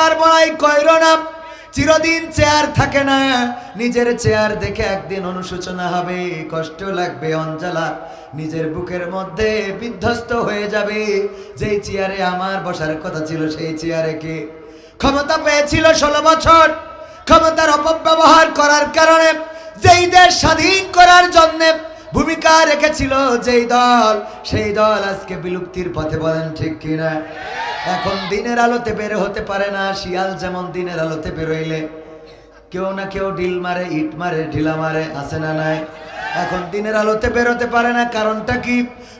ক্ষমতার বড়াই কইর না। চিরদিন চেয়ার থাকে না। নিজের চেয়ার দেখে একদিন অনুশোচনা হবে, কষ্ট লাগবে, অঞ্জলা নিজের বুকের মধ্যে বিধ্বস্ত হয়ে যাবে। যেই চেয়ারে আমার বসার কথা ছিল, সেই চেয়ারে কে? ক্ষমতা পেয়েছিল ষোলো বছর। ক্ষমতার অপব্যবহার করার কারণে, যেই দেশ স্বাধীন করার জন্যে ভূমিকা রেখেছিল যেই দল, সেই দল আজকে বিলুপ্তির পথে বলেন ঠিক কিনা? এখন দিনের আলোতে বের হতে পারে না, শিয়াল যেমন দিনের আলোতে বেরোইলে। কেউ না কেউ ডিল মারে, ইট মারে, ঢিলা মারে আসে না নাই? এখন দিনের আলোতে বেরোতে পারে না, কারণটা কি?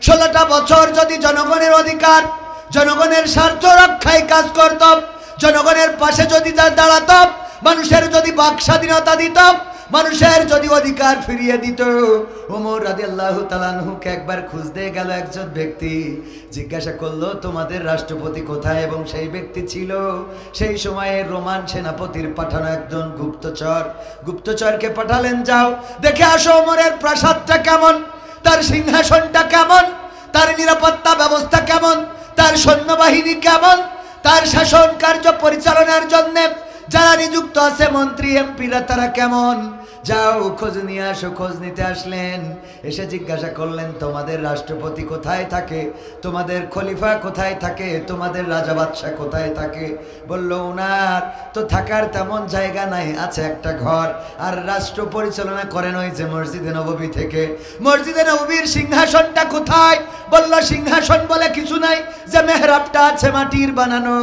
ষোলোটা বছর যদি জনগণের অধিকার, জনগণের স্বার্থ রক্ষায় কাজ করত জনগণের পাশে যদি দাঁড়াত মানুষের যদি বাক স্বাধীনতা দিত মানুষের যদি অধিকার ফিরিয়ে দিত ওমর রাজি আল্লাহ তালানহুকে একবার খুঁজতে গেল একজন ব্যক্তি। জিজ্ঞাসা করল, তোমাদের রাষ্ট্রপতি কোথায়? এবং সেই ব্যক্তি ছিল সেই সময়ে রোমান সেনাপতির পাঠানো একজন গুপ্তচর। গুপ্তচরকে পাঠালেন, যাও, দেখে আসো ওমরের প্রাসাদটা কেমন, তার সিংহাসনটা কেমন, তার নিরাপত্তা ব্যবস্থা কেমন, তার সৈন্যবাহিনী কেমন, তার শাসন কার্য পরিচালনার জন্যে যারা নিযুক্ত আছে মন্ত্রী, এমপিরা, তারা কেমন? যাও, খোঁজ নিয়ে আসো, খোঁজ নিতে আসলেন। এসে জিজ্ঞাসা করলেন, তোমাদের রাষ্ট্রপতি কোথায় থাকে? তোমাদের খলিফা কোথায় থাকে? তোমাদের রাজা বাদশাহ কোথায় থাকে? বলল ওনার তো থাকার তেমন জায়গা নাই, আছে একটা ঘর। আর রাষ্ট্র পরিচালনা করেন ওই যে মসজিদে নববী থেকে। মসজিদে নববীর সিংহাসনটা কোথায়? বলল, সিংহাসন বলে কিছু নাই যে মেহরাবটা আছে মাটির বানানো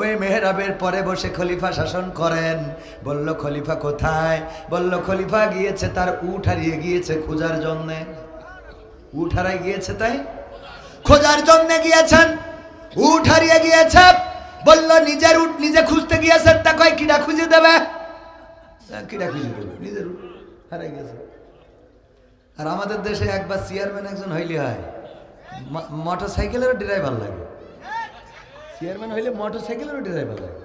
ওই মেহরাবের পরে বসে খলিফা শাসন করেন। বলল খলিফা কোথায়? বলল খলিফা গিয়েছে তার উঠ হারিয়ে গিয়েছে খোঁজার জন্যে। উঠ হারাই গিয়েছে তাই? খোঁজার জন্যে গিয়েছেন? উঠ হারিয়ে গিয়েছে? বলল নিজের উঠ নিজে খুঁজতে গিয়েছেন তা কয় কিরা খুঁজে দেবে? হ্যাঁ, কিরা খুঁজে দেবে? নিজের উঠ হারাই গেছে আর আমাদের দেশে একবার চেয়ারম্যান একজন হইলে হয়। মোটর সাইকেলেরও ড্রাইভার লাগে। চেয়ারম্যান হইলে মোটর সাইকেলেরও ড্রাইভার লাগে।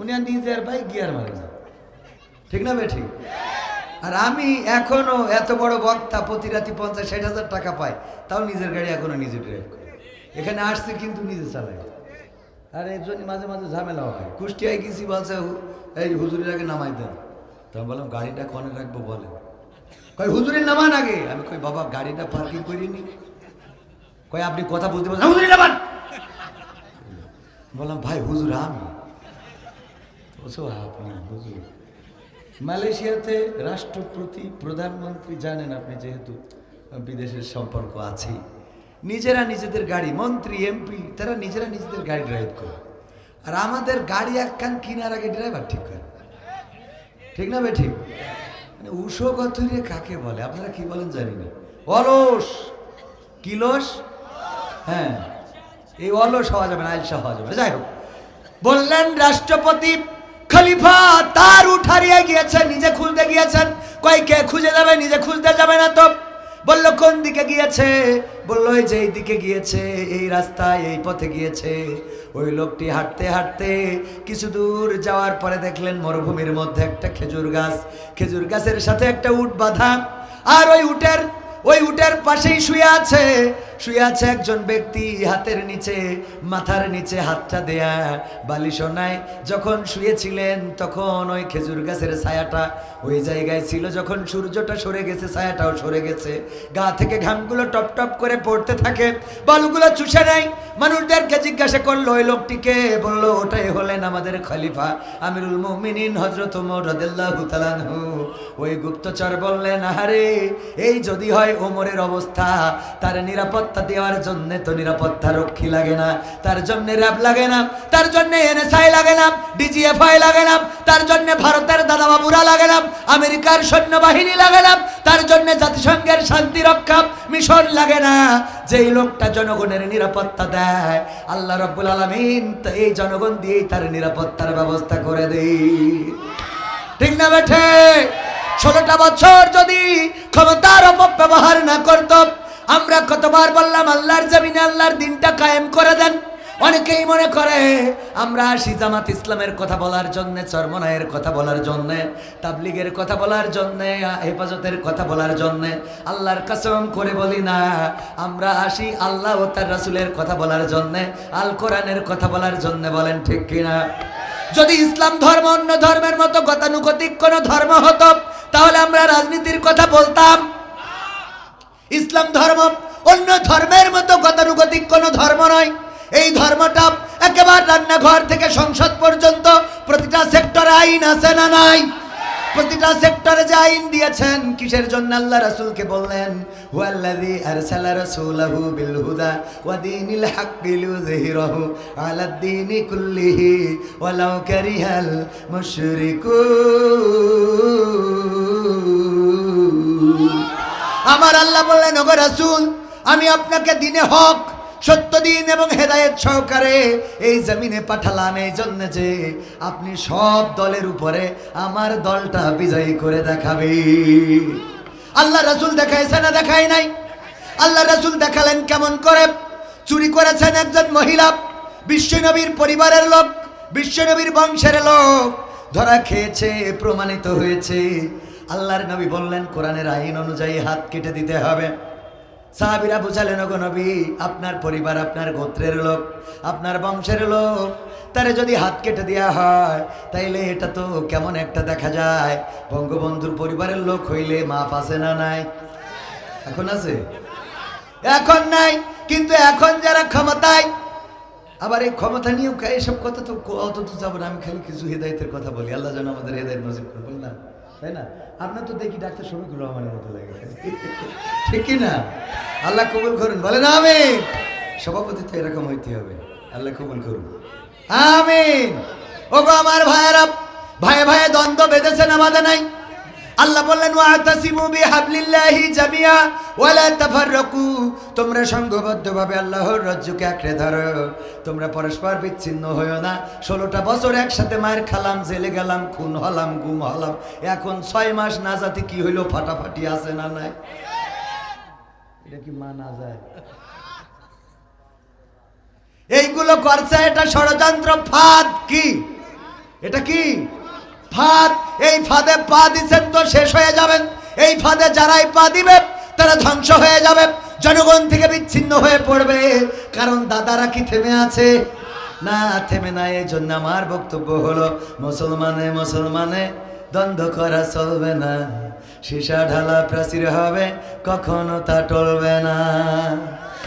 উনি আর নিজের ভাই গিয়ার মারে না। ঠিক না ভাই ঠিক আর আমি এখনও এত বড় বক্তা প্রতি রাতি পঞ্চাশ ষাট হাজার টাকা পাই, তাও নিজের গাড়ি এখনও নিজে ড্রাইভ করে। এখানে আসছে কিন্তু নিজে চালাই আর এর জন্য মাঝে মাঝে ঝামেলা হয়। কুষ্টিয়ায় গেছি বলছে এই হুজুরের আগে নামাই দেন। তো আমি বললাম, গাড়িটা কনে রাখব বলে কই হুজুরের নামান আগে? আমি কই, বাবা, গাড়িটা পার্কিং করিনি। কই আপনি কথা বুঝতে পারছেন হুজুরি, নামান! বললাম, ভাই, হুজুর আমি। হুজুর। মালয়েশিয়াতে রাষ্ট্রপতি, প্রধানমন্ত্রী জানেন আপনি যেহেতু বিদেশের সম্পর্ক আছে। নিজেরা নিজেদের গাড়ি, মন্ত্রী, এমপি, তারা নিজেরা নিজেদের গাড়ি ড্রাইভ করে। আর আমাদের গাড়ি একখান কিনার আগে ড্রাইভার ঠিক করে। ঠিক না বে ঠিক? মানে উষো গথুরে কাকে বলে? আপনারা কি বলেন জানি না। অলস? কিলস হ্যাঁ। এই অলস হওয়া যাবে না, আলসা হওয়া যাবে যাই হোক, বললেন রাষ্ট্রপতি, খলিফা তার উঠারিয়ে গিয়েছেন, নিজে খুঁজতে গিয়েছেন। কই কে খুঁজে যাবে? নিজে খুঁজতে যাবে না তো। বলল, কোন দিকে গিয়েছে? বলল ওই যে এই দিকে গিয়েছে, এই রাস্তায়, এই পথে গিয়েছে। ওই লোকটি হাঁটতে হাঁটতে কিছু দূর যাওয়ার পরে দেখলেন মরুভূমির মধ্যে একটা খেজুর গাছ। খেজুর গাছের সাথে একটা উট বাঁধা। আর ওই উটের ওই উটের পাশেই শুয়ে আছে। শুয়ে আছে একজন ব্যক্তি, হাতের নিচে, মাথার নিচে হাতটা দেয়া। বালিশও নাই। যখন শুয়েছিলেন, তখন ওই খেজুর গাছের ছায়াটা ওই জায়গায় ছিল। যখন সূর্যটা সরে গেছে, ছায়াটাও সরে গেছে। গা থেকে ঘামগুলো টপ টপ করে পড়তে থাকে। বালুগুলো চুষে নেয়। মানুষদেরকে জিজ্ঞাসা করল, ওই লোকটিকে? বলল, ওটাই হলেন আমাদের খলিফা আমিরুল মুমিনিন হজরত ওমর রাদিয়াল্লাহু তাআলাহু ওই গুপ্তচর বললেন, আহারে, এই যদি হয় ওমরের অবস্থা। তার নিরাপত্তা দেওয়ার জন্য তো নিরাপত্তা রক্ষী লাগে না। তার জন্য র্যাব লাগে না, তার জন্য এনএসআই লাগে না, ডিজিএফআই লাগে না, তার জন্য ভারতের দাদা বাবুরা লাগে না, আমেরিকার সৈন্যবাহিনী লাগে না, তার জন্য জাতিসংঘের শান্তি রক্ষা মিশন লাগে না। যেই লোকটা জনগণের নিরাপত্তা দেয়, আল্লাহ রব্বুল আলমিন এই জনগণ দিয়েই তার নিরাপত্তার ব্যবস্থা করে দেই ঠিক না বেঠে? ষোলোটা বছর যদি ক্ষমতার অপব্যবহার না করত, আমরা কতবার বললাম, আল্লাহর জমিনে আল্লাহর দিনটা কায়েম করে দেন। অনেকেই মনে করে, আমরা আসি জামাত ইসলামের কথা বলার জন্য চরমনায়ের কথা বলার জন্য, তাবলিগের কথা বলার জন্য হেফাজতের কথা বলার জন্যে। আল্লাহর কাসম করে বলি না, আমরা আসি আল্লাহ ও তার রাসূলের কথা বলার জন্যে, আল কোরআনের কথা বলার জন্য বলেন, ঠিক কিনা? যদি ইসলাম ধর্ম অন্য ধর্মের মতো গতানুগতিক কোনো ধর্ম হতো তাহলে আমরা রাজনীতির কথা বলতাম। ইসলাম ধর্ম অন্য ধর্মের মতো গতানুগতিক কোনো ধর্ম নয়। এই ধর্মটা একেবারে রান্নাঘর থেকে সংসদ পর্যন্ত প্রতিটা সেক্টর আইন আছে না নাই? প্রতিটা সেক্টরে যে আইন দিয়েছেন, কিসের জন্য আল্লাহ রাসূলকে বললেন, হুয়াল্লাযী আরসালা রাসূলাহু বিল হুদা ওয়া দীনিল হাক্কি লিয়ুযহিরাহু আলাদ দীনি কুল্লিহি ওয়ালাউ কারিহাল মুশরিকুন। আমার আল্লাহ বললেন, ওগো রাসূল, আমি আপনাকে দিনে হক সত্য দিন এবং হেদায়েত সহকারে এই জমিনে পাঠালাম। এই জন্য যে আপনি সব দলের উপরে আমার দলটা বিজয়ী করে দেখাবে। আল্লাহ রাসূল দেখাইছে না দেখাই নাই? আল্লাহ রাসূল দেখালেন কেমন করে? চুরি করেছেন একজন মহিলা, বিশ্বনবীর পরিবারের লোক, বিশ্বনবীর বংশের লোক। ধরা খেয়েছে, প্রমাণিত হয়েছে। আল্লাহর নবী বললেন, কোরআনের আইন অনুযায়ী হাত কেটে দিতে হবে। সাহাবিরা বুঝালেন গো নবী, আপনার পরিবার আপনার গোত্রের লোক, আপনার বংশের লোক। তারে যদি হাত কেটে দেওয়া হয়, তাইলে এটা তো কেমন একটা দেখা যায়। বঙ্গবন্ধুর পরিবারের লোক হইলে মাফ আছে না নাই? এখন আছে? এখন নাই, কিন্তু এখন যারা ক্ষমতায়, আবার এই ক্ষমতা নিয়েও এসব কথা তো অত তো যাব না, আমি খালি কিছু হেদায়তের কথা বলি। আল্লাহ যেন আমাদের হেদায়ত নজিব করে বললাম। তাই না? আপনার তো দেখি ডাক্তার শফিকুর রহমানের মতো লাগে। ঠিক কি না? আল্লাহ কবুল করুন। বলে না আমি সভাপতি তো এরকম হইতে হবে। আল্লাহ কবুল করুন। আমিন। ওগো আমার ভাইয়েরা ভাই ভাইয়ে দ্বন্দ্ব বেঁধেছেন আমাদের নাই। আল্লাহ বললেন তোমরা সংঘবদ্ধভাবে আল্লাহর রজ্জুকে আঁকড়ে ধরো। তোমরা পরস্পর বিচ্ছিন্ন হইও না। ষোলোটা বছর একসাথে মায়ের খালাম, জেলে গেলাম, খুন হলাম, গুম হলাম। এখন ছয় মাস না যাতে কি হইল, ফাটাফাটি আছে না নাই? এটা কি মানা যায়? এইগুলো করছে এটা ষড়যন্ত্র ফাঁদ কি? এটা কি? ফাঁদ, এই ফাঁদে পা দিচ্ছেন তো শেষ হয়ে যাবেন। এই ফাঁদে যারাই পা দিবে, তারা ধ্বংস হয়ে যাবে। জনগণ থেকে বিচ্ছিন্ন হয়ে পড়বে। কারণ দাদারা কি থেমে আছে? না, থেমে না এই জন্য আমার বক্তব্য হলো, মুসলমানে মুসলমানে, দ্বন্দ্ব করা চলবে না। সীসা ঢালা প্রাচীর হবে, কখনো তা টলবে না।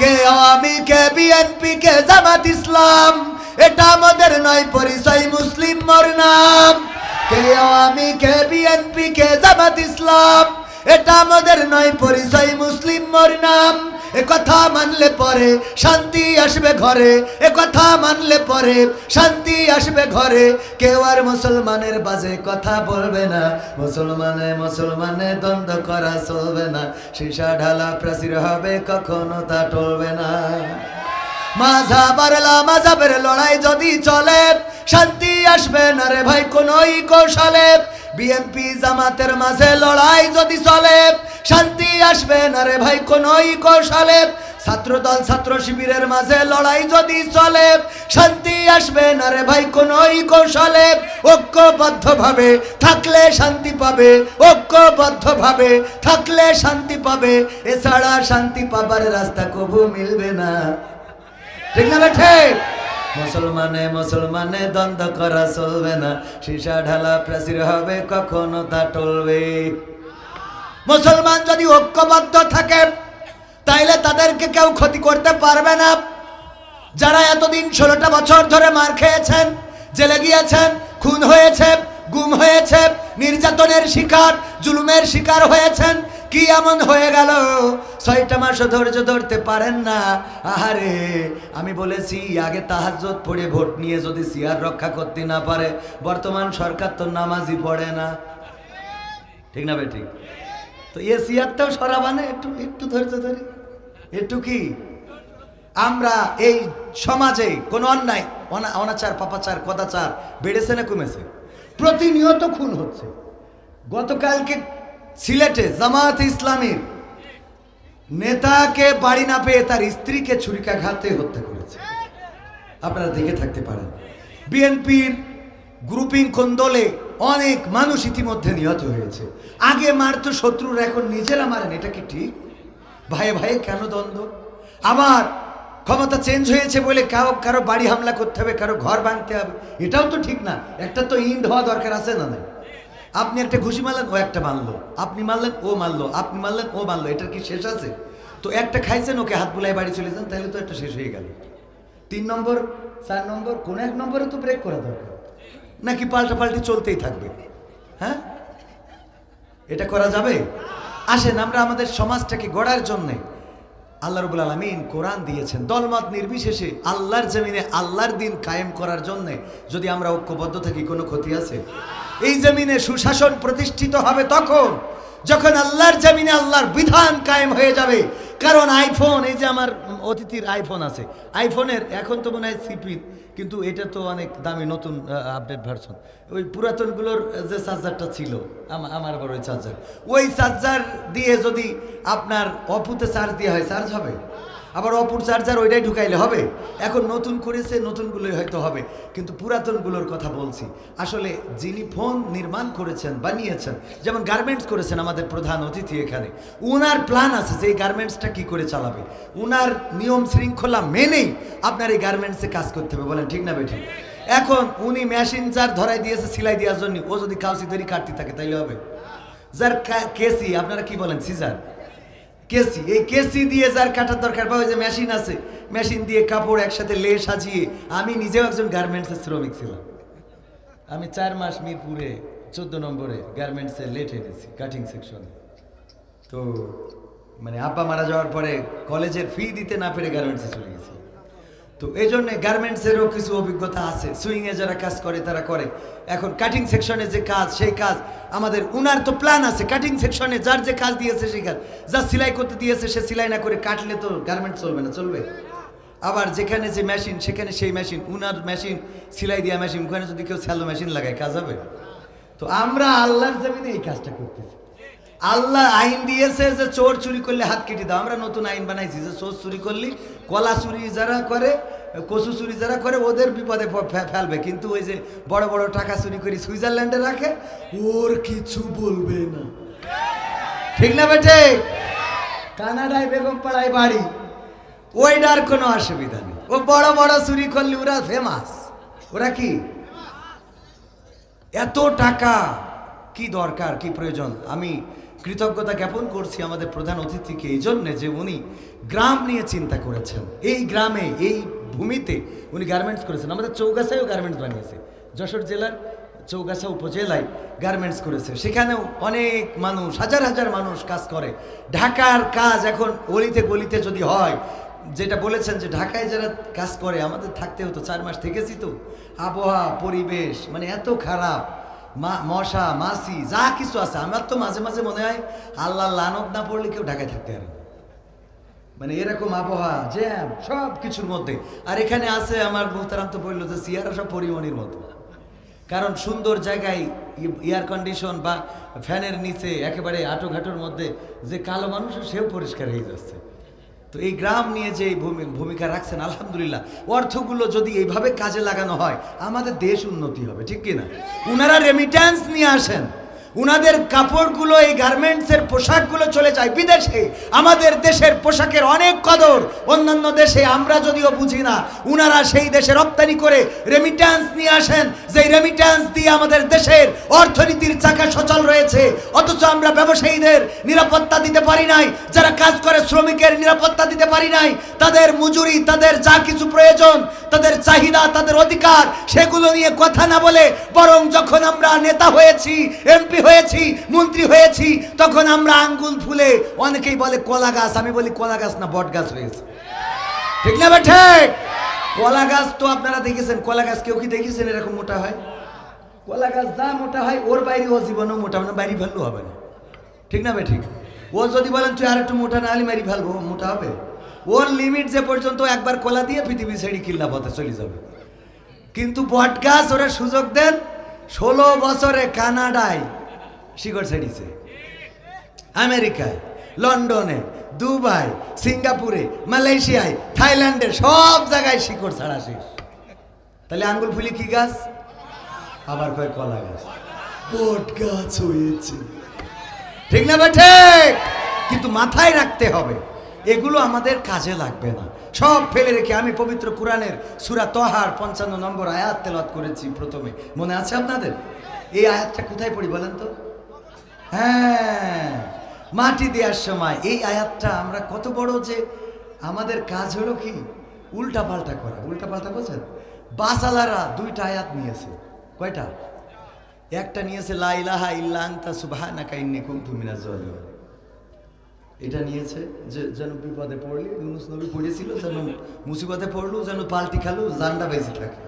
কে আমি, কে বিএনপি কে জামাত ইসলাম, এটা আমাদের নয়, পরিচয় মুসলিম মর নাম। কে আমি, কে বিএনপি কে জামাত ইসলাম, এটা আমাদের নয়, পরিচয় মুসলিম মোর নাম। এ কথা মানলে পরে শান্তি আসবে ঘরে। এ কথা মানলে পরে শান্তি আসবে ঘরে। কেউ আর মুসলমানের বাজে কথা বলবে না। মুসলমানে মুসলমানে দ্বন্দ্ব করা চলবে না। সীসা ঢালা প্রাচীর হবে, কখনো তা টলবে না। মাঝাবার মাঝাবের লড়াই যদি চলে, শান্তি আসবে না রে ভাই কোনই কৌশলে। বিএনপি জামাতের মাঝে লড়াই যদি চলে, শান্তি আসবে না রে ভাই কোনই কৌশলে। ছাত্রদল, ছাত্র শিবিরের মাঝে লড়াই যদি চলে, শান্তি আসবে না রে ভাই কোনই কৌশলে। ঐক্যবদ্ধভাবে থাকলে শান্তি পাবে, ঐক্যবদ্ধভাবে থাকলে শান্তি পাবে, এছাড়া শান্তি পাবার রাস্তা কবু মিলবে না। ঠিক না মুসলমানে মুসলমানে দ্বন্দ্ব করা চলবে না। সীসা ঢালা প্রাচীর হবে কখনো তা টলবে। মুসলমান যদি ঐক্যবদ্ধ থাকে তাইলে তাদেরকে কেউ ক্ষতি করতে পারবে না। যারা এতদিন ষোলোটা বছর ধরে মার খেয়েছেন জেলে গিয়েছেন খুন হয়েছে গুম হয়েছে নির্যাতনের শিকার জুলুমের শিকার হয়েছেন কি এমন হয়ে গেল? ছয়টা মাস ধৈর্য ধরতে পারেন না। আহারে, আমি বলেছি, আগে তাহাজ্জত পড়ে ভোট নিয়ে যদি সিয়ার রক্ষা করতে না পারে, বর্তমান সরকার তো নামাজই পড়ে না। ঠিক না ভাই, ঠিক? তো এ সিয়ারটাও সরাবানে একটু একটু ধৈর্য ধরে। একটু কি? আমরা এই সমাজে কোনো অন্যায়, অনা- অনাচার, পাপাচার, কদাচার বেড়েছে না কমেছে? প্রতিনিয়ত খুন হচ্ছে। গতকালকে সিলেটে জামায়াত ইসলামীর নেতাকে বাড়ি না পেয়ে তার স্ত্রীকে ছুরিকাঘাতে হত্যা করেছে। আপনারা দেখে থাকতে পারেন। বিএনপির গ্রুপিং কোন্দলে অনেক মানুষ ইতিমধ্যে নিহত হয়েছে। আগে মারতো শত্রুর, এখন নিজেরা মারেন, এটা কি ঠিক? ভাইয়ে ভাইয়ে কেন দ্বন্দ্ব? আবার ক্ষমতা চেঞ্জ হয়েছে বলে কারও কারও বাড়ি হামলা করতে হবে, কারও ঘর ভাঙতে হবে, এটাও তো ঠিক না। একটা তো ইন্ড হওয়া দরকার আছে না নাই? আপনি একটা ঘুষি মারলেন, ও একটা মারলো। আপনি মারলেন, ও মারলো। আপনি মারলেন, ও মারলো। এটার কি শেষ আছে? তো একটা খাইছেন, ওকে হাত বুলাই বাড়ি চলে যান, তাহলে তো একটা শেষ হয়ে গেল। তিন নম্বর, চার নম্বর, কোন এক নম্বরে তো ব্রেক করা দরকার? নাকি পাল্টা পাল্টি চলতেই থাকবে? হ্যাঁ? এটা করা যাবে? আসেন, আমরা আমাদের সমাজটাকে গড়ার জন্যে আল্লাহ রবুল আলমিন কোরআন দিয়েছেন। দলমত নির্বিশেষে আল্লাহর জমিনে আল্লাহর দিন কায়েম করার জন্যে যদি আমরা ঐক্যবদ্ধ থাকি, কোনো ক্ষতি আছে? এই জমিনে সুশাসন প্রতিষ্ঠিত হবে তখন, যখন আল্লাহর জমিনে আল্লাহর বিধান কায়েম হয়ে যাবে। কারণ আইফোন এই যে আমার অতিথির আইফোন আছে আইফোনের এখন তো মনে হয় সিপি কিন্তু এটা তো অনেক দামি নতুন আপডেট ভার্সন ওই পুরাতনগুলোর যে চার্জারটা ছিল, আমা- আমার ওই চার্জার ওই চার্জার দিয়ে যদি আপনার অপুতে চার্জ দেওয়া হয় চার্জ হবে? আবার অপুর চার্জার ওইটাই ঢুকাইলে হবে। এখন নতুন করেছে, নতুনগুলোই হয়তো হবে। কিন্তু পুরাতনগুলোর কথা বলছি। আসলে যিনি ফোন নির্মাণ করেছেন, বানিয়েছেন, যেমন গার্মেন্টস করেছেন আমাদের প্রধান অতিথি এখানে, উনার প্ল্যান আছে যে এই গার্মেন্টসটা কি করে চালাবে। উনার নিয়ম শৃঙ্খলা মেনেই আপনার এই গার্মেন্টসে কাজ করতে হবে, বলেন ঠিক না বেঠিক এখন উনি মেশিন যার ধরাই দিয়েছে, সিলাই দেওয়ার জন্য ও যদি কাউসি ধরি কাটতে থাকে, তাইলে হবে। যার কেসি, আপনারা কি বলেন সিজার কেসি, এই কেসি দিয়ে যার কাটার দরকার বা ওই যে মেশিন আছে, মেশিন দিয়ে কাপড় একসাথে লে সাজিয়ে, আমি নিজেও একজন গার্মেন্টসের শ্রমিক ছিলাম। আমি চার মাস মিরপুরে, চোদ্দ নম্বরে গার্মেন্টসে লেট এনেছি কাটিং সেকশনে তো মানে আব্বা মারা যাওয়ার পরে কলেজের ফি দিতে না পেরে গার্মেন্টসে চলে গেছি। তো এই জন্য গার্মেন্টসেরও কিছু অভিজ্ঞতা আছে। সুইংয়ে যারা কাজ করে, তারা করে। এখন কাটিং সেকশনে যে কাজ, সেই কাজ, আমাদের উনার তো প্ল্যান আছে। কাটিং সেকশনে যার যে কাজ দিয়েছে, সেই কাজ। যা সেলাই করতে দিয়েছে, সে সেলাই না করে কাটলে তো গার্মেন্ট চলবে না, চলবে। আবার যেখানে যে মেশিন সেখানে সেই মেশিন উনার মেশিন সেলাই দেওয়া মেশিন ওখানে যদি কেউ স্যালো মেশিন লাগায়, কাজ হবে। তো আমরা আল্লাহর জমিনে এই কাজটা করতেছি। আল্লাহ আইন দিয়েছে যে চোর চুরি করলে হাত কেটে দাও। আমরা নতুন আইন বানাইছি যে চোর চুরি করলে, কলা চুরি যারা করে, কচু চুরি যারা করে, ওদের বিপদে ফেলবে। কিন্তু ওই যে বড় বড় টাকা চুরি করে সুইজারল্যান্ডে রাখে, ওর কিছু বলবে না। ঠিক না বেটে কানাডায় বেগম পাড়ায় বাড়ি। ওইটার কোনো অসুবিধা নেই। ও বড় বড় চুরি করলে ওরা ফেমাস ওরা কি? এত টাকা, কি দরকার, কি প্রয়োজন? আমি কৃতজ্ঞতা জ্ঞাপন করছি আমাদের প্রধান অতিথিকে, এই জন্যে যে উনি গ্রাম নিয়ে চিন্তা করেছেন। এই গ্রামে, এই ভূমিতে উনি গার্মেন্টস করেছেন। আমাদের চৌগাছায়ও গার্মেন্টস বানিয়েছে। যশোর জেলার চৌগাছা উপজেলায় গার্মেন্টস করেছে। সেখানেও অনেক মানুষ, হাজার হাজার মানুষ কাজ করে। ঢাকার কাজ এখন অলিতে গলিতে যদি হয়, যেটা বলেছেন যে ঢাকায় যারা কাজ করে, আমাদের থাকতে হতো, চার মাস থেকেছি তো। আবহাওয়া, পরিবেশ মানে এত খারাপ। মা, মশা, মাছি, যা কিছু আছে। আমার তো মাঝে মাঝে মনে হয় আল্লাহ লানত না পড়লে কেউ ঢাকায় থাকতে পারে। মানে এরকম আবহাওয়া, জ্যাম, সব কিছুর মধ্যে। আর এখানে আছে আমার মোহতারাম তো বলল যে, সিয়ারা সব পরিমণির মতো। কারণ সুন্দর জায়গায় এয়ার কন্ডিশন বা ফ্যানের নিচে একেবারে আটোঘাটোর মধ্যে যে কালো মানুষ, সেও পরিষ্কার হয়ে যাচ্ছে। তো এই গ্রাম নিয়ে যে ভূমিকা রাখছেন, আলহামদুলিল্লাহ। অর্থগুলো যদি এইভাবে কাজে লাগানো হয়, আমাদের দেশ উন্নতি হবে, ঠিক কিনা? উনারা রেমিট্যান্স নিয়ে আসেন। উনাদের কাপড়গুলো, এই গার্মেন্টসের পোশাকগুলো চলে যায় বিদেশে। আমাদের দেশের পোশাকের অনেক কদর। অন্যান্য দেশে আমরা যদিও বুঝি না, উনারা সেই দেশে রপ্তানি করে রেমিট্যান্স নিয়ে আসেন। যে রেমিট্যান্স দিয়ে আমাদের দেশের অর্থনীতির চাকা সচল রয়েছে, অথচ আমরা ব্যবসায়ীদের নিরাপত্তা দিতে পারি নাই, যারা কাজ করে শ্রমিকের নিরাপত্তা দিতে পারি নাই, তাদের মজুরি, তাদের যা কিছু প্রয়োজন, তাদের চাহিদা, তাদের অধিকার, সেগুলো নিয়ে কথা না বলে বরং যখন আমরা নেতা হয়েছি এমপি হয়েছি, মন্ত্রী হয়েছি, তখন আমরা আঙ্গুল ফুলে অনেকেই বলে কলা গাছ। আমি বলি কলা গাছ না বট গাছ হয়েছে। ঠিক না ঠিক কলা গাছ তো আপনারা দেখেছেন, কলা গাছ কেউ কি দেখেছেন এরকম মোটা হয়? কলা গাছ যা মোটা হয়, ওর বাইরে ও জীবনেও মোটা হবে না বাইরে ফেললেও হবে না। ঠিক না ঠিক ও যদি বলেন, তুই আর একটু মোটা না হলে মারি ও মোটা হবে? ওর লিমিট যে পর্যন্ত একবার কলা দিয়ে পৃথিবী ছেড়ে কিল্লা পথে চলে যাবে। কিন্তু বট গাছ ওরা সুযোগ দেন, ষোলো বছরে কানাডায় শিকড় ছেড়েছে। আমেরিকায়, লন্ডনে, দুবাই, সিঙ্গাপুরে, মালয়েশিয়ায়, থাইল্যান্ডে সব জায়গায় শিকড় ছাড়া শেষ। তাহলে আঙ্গুল ফুলি কি গাছ? আবার কয় কলা গাছ। বট গাছ হয়েছে। ঠিক না বা ঠিক? কিন্তু মাথায় রাখতে হবে, এগুলো আমাদের কাজে লাগবে না। সব ফেলে রেখে আমি পবিত্র কোরআনের সুরা তহার পঞ্চান্ন নম্বর আয়াত তেলাত করেছি প্রথমে। মনে আছে আপনাদের? এই আয়াতটা কোথায় পড়ি বলেন তো? হ্যাঁ মাটি দেওয়ার সময়। এই আয়াতটা আমরা কত বড় যে আমাদের কাজ হলো কি? উল্টা পাল্টা করা। উল্টা পাল্টা বোঝেন বাসালারা দুইটা আয়াত নিয়েছে। কয়টা? একটা নিয়েছে, লা ইলাহা ইল্লা আনতা সুবহানাকা ইন্নী কুনতু মিনাজ জালিমিন এটা নিয়েছে যে যেন বিপদে পড়লে, ইউনুস নবী পড়েছিল, যেন মুসিবতে পড়ল, যেন পাল্টি খালো জানটা বেঁচে থাকে।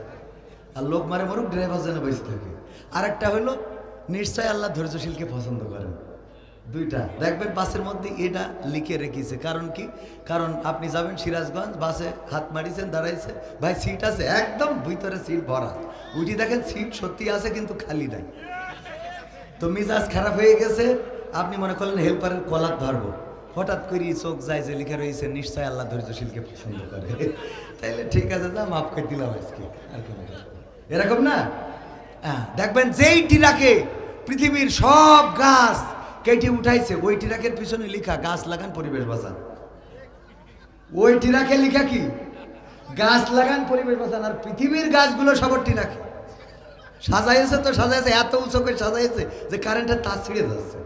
আর লোক মারে মরুক, ড্রাইভার যেন বেঁচে থাকে। আর একটা হলো নিশ্চয় আল্লাহ ধৈর্যশীলকে পছন্দ করেন। দুইটা। দেখবেন বাসের মধ্যে এটা লিখে রেখেছে। কারণ কি? কারণ আপনি যাবেন সিরাজগঞ্জ, বাসে হাত মারিছেন, দাঁড়াইছে। ভাই, সিট আছে একদম ভিতরে সিট ভরা। উঠি দেখেন সিট সত্যি আছে কিন্তু খালি নাই। তো মিজাজ খারাপ হয়ে গেছে। আপনি মনে করলেন হেল্পারের কলার ধরবো। হঠাৎ করে চোখ যায় যে লিখে রয়েছে নিশ্চয় আল্লাহ ধৈর্যশীলকে পছন্দ করে। তাইলে ঠিক আছে না মাফ করে দিলাম আজকে। আর কোনো এরকম না? হ্যাঁ দেখবেন যেই টিরাকে পৃথিবীর সব গাছ কেটে উঠাইছে। ওই টিরাকের পিছনে লিখা, গাছ লাগান পরিবেশ বাঁচান। ওই টিরাকে লিখা কি? গাছ লাগান পরিবেশ বাঁচান। আর পৃথিবীর গাছগুলো সবর টিরাকে। সাজাইছে তো সাজাইছে, এত উঁচু করে সাজাইছে যে কারেন্টের তার ছিঁড়ে যাচ্ছে।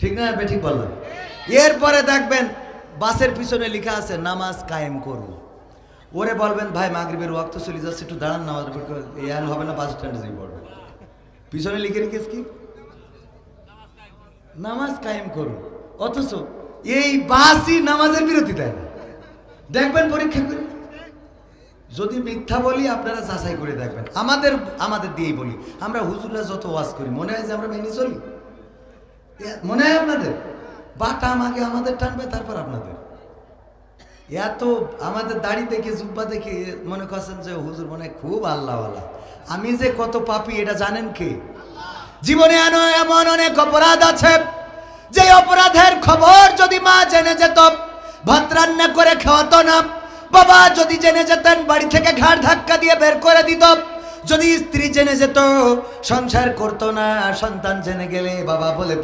ঠিক না বে, ঠিক বললাম। এরপরে দেখবেন বাসের পিছনে লেখা আছে, নামাজ কায়েম করব ওরে বলবেন, ভাই, মাগরিবের ওয়াক্ত চলে যাচ্ছে, একটু দাঁড়ান, নামাজ ইয়ান হবে না, বাস স্ট্যান্ডে যেয়ে পড়বে। পিছনে লিখে রেখেছ কি? নামাজ কায়েম করুন অথচ এই বাসই নামাজের বিরতি দেয় না। দেখবেন পরীক্ষা করে। যদি মিথ্যা বলি, আপনারা যাচাই করে দেখবেন। আমাদের আমাদের দিয়েই বলি। আমরা হুজুরা যত ওয়াজ করি, মনে হয় যে আমরা মেনে চলি? মনে হয় আপনাদের? বাটাম আগে আমাদের টানবে, তারপর আপনাদের। এত আমাদের দাড়ি দেখে, জুব্বা দেখে মনে করছেন যে হুজুর মনে খুব আল্লাহওয়ালা। আমি যে কত পাপি, এটা জানেন কে? জীবনে আনো এমন অনেক অপরাধ আছে, যে অপরাধের খবর যদি মা জেনে যেত, ভাত রান্না করে খাওয়াতো না। বাবা যদি জেনে যেতেন, বাড়ি থেকে ঘাড় ধাক্কা দিয়ে বের করে দিত। যদি স্ত্রী জেনে যেত, সংসার করতো না, সন্তান জেনে গেলে বাবা বলে